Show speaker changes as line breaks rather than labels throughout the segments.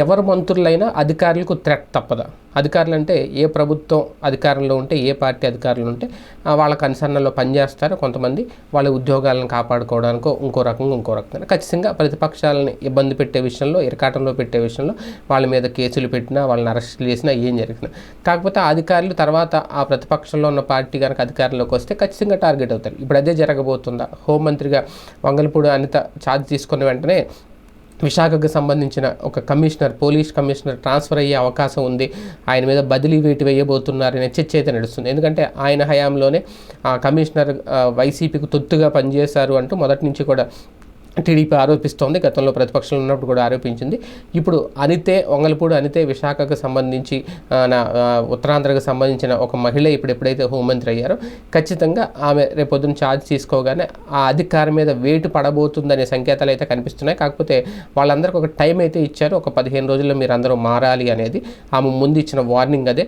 ఎవరు మంత్రులైనా అధికారులకు థ్రెట్ తప్పదా. అధికారులు అంటే ఏ ప్రభుత్వం అధికారంలో ఉంటే ఏ పార్టీ అధికారులు ఉంటే వాళ్ళ కన్సర్న్లో పనిచేస్తారు కొంతమంది వాళ్ళ ఉద్యోగాలను కాపాడుకోవడానికో ఇంకో రకంగా ఇంకో రకంగా. ఖచ్చితంగా ప్రతిపక్షాలని ఇబ్బంది పెట్టే విషయంలో ఇరకాటంలో పెట్టే విషయంలో వాళ్ళ మీద కేసులు పెట్టినా వాళ్ళని అరెస్ట్ చేసినా ఏం జరిగినా. కాకపోతే అధికారులు తర్వాత ఆ ప్రతిపక్షంలో ఉన్న పార్టీ కనుక అధికారంలోకి వస్తే ఖచ్చితంగా టార్గెట్ అవుతారు. ఇప్పుడు అదే జరగబోతుందా? హోంమంత్రిగా వంగలపూడి అనిత ఛార్జ్ తీసుకున్న వెంటనే విశాఖకు సంబంధించిన ఒక కమిషనర్ పోలీస్ కమిషనర్ ట్రాన్స్ఫర్ అయ్యే అవకాశం ఉంది. ఆయన మీద బదిలీ వేటు వేయబోతున్నారనే చర్చ అయితే నడుస్తుంది. ఎందుకంటే ఆయన హయాంలోనే ఆ కమిషనర్ వైసీపీకి తొత్తుగా పనిచేశారు అంటూ మొదటి నుంచి కూడా టీడీపీ ఆరోపిస్తోంది. గతంలో ప్రతిపక్షంలో ఉన్నప్పుడు కూడా ఆరోపించింది. ఇప్పుడు అనితే వంగలపూడి అనితే విశాఖకు సంబంధించి నా ఉత్తరాంధ్రకు సంబంధించిన ఒక మహిళ ఇప్పుడు ఎప్పుడైతే హోంమంత్రి అయ్యారో ఖచ్చితంగా ఆమె రేపొద్దున ఛార్జ్ తీసుకోగానే ఆ అధికారం మీద వేటు పడబోతుందనే సంకేతాలు అయితే కనిపిస్తున్నాయి. కాకపోతే వాళ్ళందరికీ ఒక టైం అయితే ఇచ్చారు. ఒక పదిహేను రోజుల్లో మీరు అందరూ మారాలి అనేది ఆమె ముందు ఇచ్చిన వార్నింగ్ అదే.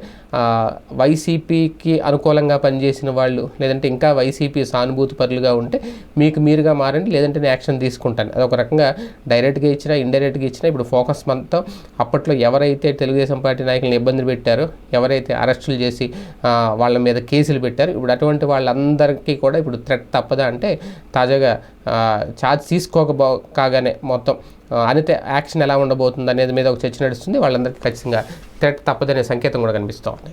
వైసీపీకి అనుకూలంగా పనిచేసిన వాళ్ళు లేదంటే ఇంకా వైసీపీ సానుభూతి పరులుగా ఉంటే మీకు మీరుగా మారండి. లేదంటే యాక్షన్ తీసుకు తీసుకుంటాను. అది ఒక రకంగా డైరెక్ట్గా ఇచ్చినా ఇండైరెక్ట్గా ఇచ్చినా ఇప్పుడు ఫోకస్ మొత్తం అప్పట్లో ఎవరైతే తెలుగుదేశం పార్టీ నాయకులను ఇబ్బంది పెట్టారో ఎవరైతే అరెస్టులు చేసి వాళ్ళ మీద కేసులు పెట్టారు ఇప్పుడు అటువంటి వాళ్ళందరికీ కూడా ఇప్పుడు థ్రెట్ తప్పదా అంటే తాజాగా ఛార్జ్ తీసుకోకపో కాగానే మొత్తం ఆ, అనితే యాక్షన్ ఎలా ఉండబోతుంది అనేది మీద ఒక చర్చ నడుస్తుంది. వాళ్ళందరికీ ఖచ్చితంగా థ్రెట్ తప్పదనే సంకేతం కూడా కనిపిస్తూ ఉంది